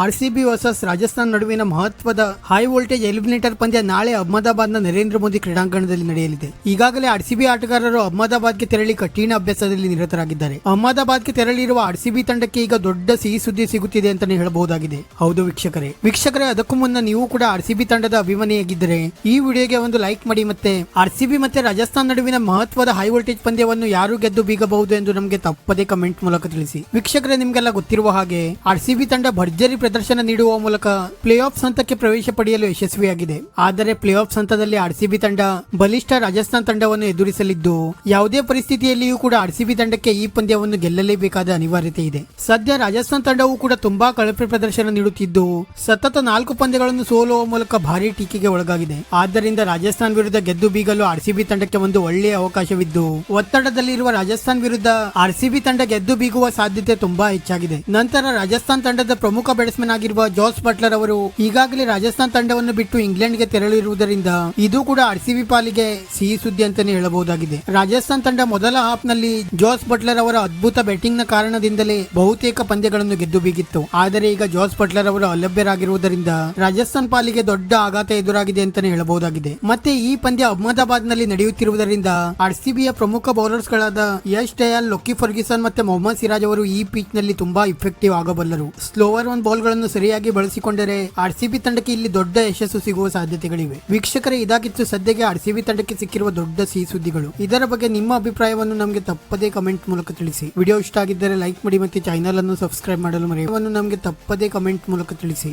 RCB versus Rajasthan ನಡುವಿನ ಮಹತ್ವದ high voltage eliminator ಪಂದ್ಯ ನಾಳೆ ಅಹಮದಾಬಾದ್ನ ನರೇಂದ್ರ ಮೋದಿ ಕ್ರೀಡಾಂಗಣದಲ್ಲಿ ನಡೆಯಲಿದೆ. ಈಗಾಗಲೇ ಆರ್ಸಿಬಿ ಆಟಗಾರರು ಅಹಮದಾಬಾದ್ಗೆ ತೆರಳಿ ಕಠಿಣ ಅಭ್ಯಾಸದಲ್ಲಿ ನಿರತರಾಗಿದ್ದಾರೆ. ಅಹಮದಾಬಾದ್ಗೆ ತೆರಳಿರುವ ಆರ್ಸಿಬಿ ತಂಡಕ್ಕೆ ಈಗ ದೊಡ್ಡ ಸಿಹಿ ಸುದ್ದಿ ಸಿಗುತ್ತಿದೆ ಅಂತಾನೆ ಹೇಳಬಹುದಾಗಿದೆ. ಹೌದು ವೀಕ್ಷಕರೇ. ವೀಕ್ಷಕರೇ, ಅದಕ್ಕೂ ಮುನ್ನ ನೀವು ಕೂಡ ಆರ್ಸಿಬಿ ತಂಡದ ಅಭಿಮಾನಿಯಾಗಿದ್ದರೆ ಈ ವಿಡಿಯೋಗೆ ಒಂದು ಲೈಕ್ ಮಾಡಿ ಮತ್ತೆ ಆರ್ಸಿಬಿ ಮತ್ತೆ ರಾಜಸ್ಥಾನ್ ನಡುವಿನ ಮಹತ್ವದ ಹೈ ವೋಲ್ಟೇಜ್ ಪಂದ್ಯವನ್ನು ಯಾರು ಗೆದ್ದು ಬೀಗಬಹುದು ಎಂದು ನಮಗೆ ತಪ್ಪದೇ ಕಮೆಂಟ್ ಮೂಲಕ ತಿಳಿಸಿ. ವೀಕ್ಷಕರೇ, ನಿಮಗೆಲ್ಲ ಗೊತ್ತಿರುವ ಹಾಗೆ ಆರ್ಸಿಬಿ ತಂಡ ಭರ್ಜರಿ ಪ್ರದರ್ಶನ ನೀಡುವ ಮೂಲಕ ಪ್ಲೇ ಆಫ್ ಹಂತಕ್ಕೆ ಪ್ರವೇಶ ಪಡೆಯಲು ಯಶಸ್ವಿಯಾಗಿದೆ. ಆದರೆ ಪ್ಲೇ ಆಫ್ ಹಂತದಲ್ಲಿ ಆರ್ಸಿಬಿ ತಂಡ ಬಲಿಷ್ಠ ರಾಜಸ್ಥಾನ್ ತಂಡವನ್ನು ಎದುರಿಸಲಿದ್ದು, ಯಾವುದೇ ಪರಿಸ್ಥಿತಿಯಲ್ಲಿಯೂ ಕೂಡ ಆರ್ಸಿಬಿ ತಂಡಕ್ಕೆ ಈ ಪಂದ್ಯವನ್ನು ಗೆಲ್ಲಲೇಬೇಕಾದ ಅನಿವಾರ್ಯತೆ ಇದೆ. ಸದ್ಯ ರಾಜಸ್ಥಾನ್ ತಂಡವು ಕೂಡ ತುಂಬಾ ಕಳಪೆ ಪ್ರದರ್ಶನ ನೀಡುತ್ತಿದ್ದು, ಸತತ ನಾಲ್ಕು ಪಂದ್ಯಗಳನ್ನು ಸೋಲುವ ಮೂಲಕ ಭಾರಿ ಟೀಕೆಗೆ ಒಳಗಾಗಿದೆ. ಆದ್ದರಿಂದ ರಾಜಸ್ಥಾನ್ ವಿರುದ್ಧ ಗೆದ್ದು ಬೀಗಲು ಆರ್ಸಿಬಿ ತಂಡಕ್ಕೆ ಒಂದು ಒಳ್ಳೆಯ ಅವಕಾಶವಿದ್ದು, ಒತ್ತಡದಲ್ಲಿರುವ ರಾಜಸ್ಥಾನ್ ವಿರುದ್ಧ ಆರ್ಸಿಬಿ ತಂಡ ಗೆದ್ದು ಬೀಗುವ ಸಾಧ್ಯತೆ ತುಂಬಾ ಹೆಚ್ಚಾಗಿದೆ. ನಂತರ ರಾಜಸ್ಥಾನ್ ತಂಡದ ಪ್ರಮುಖ ಬ್ಯಾಟ್ಸ್ಮನ್ ಆಗಿರುವ ಜಾಸ್ ಬಟ್ಲರ್ ಅವರು ಈಗಾಗಲೇ ರಾಜಸ್ಥಾನ್ ತಂಡವನ್ನು ಬಿಟ್ಟು ಇಂಗ್ಲೆಂಡ್ಗೆ ತೆರಳಿರುವುದರಿಂದ ಇದು ಕೂಡ ಆರ್ಸಿಬಿ ಪಾಲಿಗೆ ಸಿಹಿ ಸುದ್ದಿ ಅಂತಾನೆ ಹೇಳಬಹುದಾಗಿದೆ. ರಾಜಸ್ಥಾನ್ ತಂಡ ಮೊದಲ ಹಾಫ್ನಲ್ಲಿ ಜಾಸ್ ಬಟ್ಲರ್ ಅವರ ಅದ್ಭುತ ಬ್ಯಾಟಿಂಗ್ನ ಕಾರಣದಿಂದಲೇ ಬಹುತೇಕ ಪಂದ್ಯಗಳನ್ನು ಗೆದ್ದು ಬೀಗಿತ್ತು. ಆದರೆ ಈಗ ಜಾಸ್ ಬಟ್ಲರ್ ಅವರು ಅಲಭ್ಯರಾಗಿರುವುದರಿಂದ ರಾಜಸ್ಥಾನ್ ಪಾಲಿಗೆ ದೊಡ್ಡ ಆಘಾತ ಎದುರಾಗಿದೆ ಅಂತಾನೆ ಹೇಳಬಹುದಾಗಿದೆ. ಮತ್ತೆ ಈ ಪಂದ್ಯ ಅಹಮದಾಬಾದ್ನಲ್ಲಿ ನಡೆಯುತ್ತಿರುವುದರಿಂದ ಆರ್ಸಿಬಿಯ ಪ್ರಮುಖ ಬೌಲರ್ಸ್ ಗಳಾದ ಯಶ್ ಡಯಾಲ್ ಲೊಕ್ಕಿ ಫರ್ಗಿಸನ್ ಮತ್ತೆ ಮೊಹಮ್ಮದ್ ಸಿರಾಜ್ ಅವರು ಈ ಪಿಚ್ನಲ್ಲಿ ತುಂಬಾ ಇಫೆಕ್ಟಿವ್ ಆಗಬಲ್ಲರು. ಸ್ಲೋವರ್ ಒನ್ ಬಾಲ್ ಗಳನ್ನು ಸರಿಯಾಗಿ ಬಳಸಿಕೊಂಡರೆ ಆರ್ಸಿಬಿ ತಂಡಕ್ಕೆ ಇಲ್ಲಿ ದೊಡ್ಡ ಯಶಸ್ಸು ಸಿಗುವ ಸಾಧ್ಯತೆಗಳಿವೆ. ವೀಕ್ಷಕರೇ, ಇದಾಗಿತ್ತು ಸದ್ಯಕ್ಕೆ ಆರ್ಸಿಬಿ ತಂಡಕ್ಕೆ ಸಿಕ್ಕಿರುವ ದೊಡ್ಡ ಸಿ ಸುದ್ದಿಗಳು ಇದರ ಬಗ್ಗೆ ನಿಮ್ಮ ಅಭಿಪ್ರಾಯವನ್ನು ನಮಗೆ ತಪ್ಪದೇ ಕಮೆಂಟ್ ಮೂಲಕ ತಿಳಿಸಿ. ವಿಡಿಯೋ ಇಷ್ಟ ಆಗಿದ್ದರೆ ಲೈಕ್ ಮಾಡಿ ಮತ್ತೆ ಚಾನಲ್ ಅನ್ನು ಸಬ್ಸ್ಕ್ರೈಬ್ ಮಾಡಲು ಮರೆಯವನ್ನು ನಮಗೆ ತಪ್ಪದೇ ಕಮೆಂಟ್ ಮೂಲಕ ತಿಳಿಸಿ.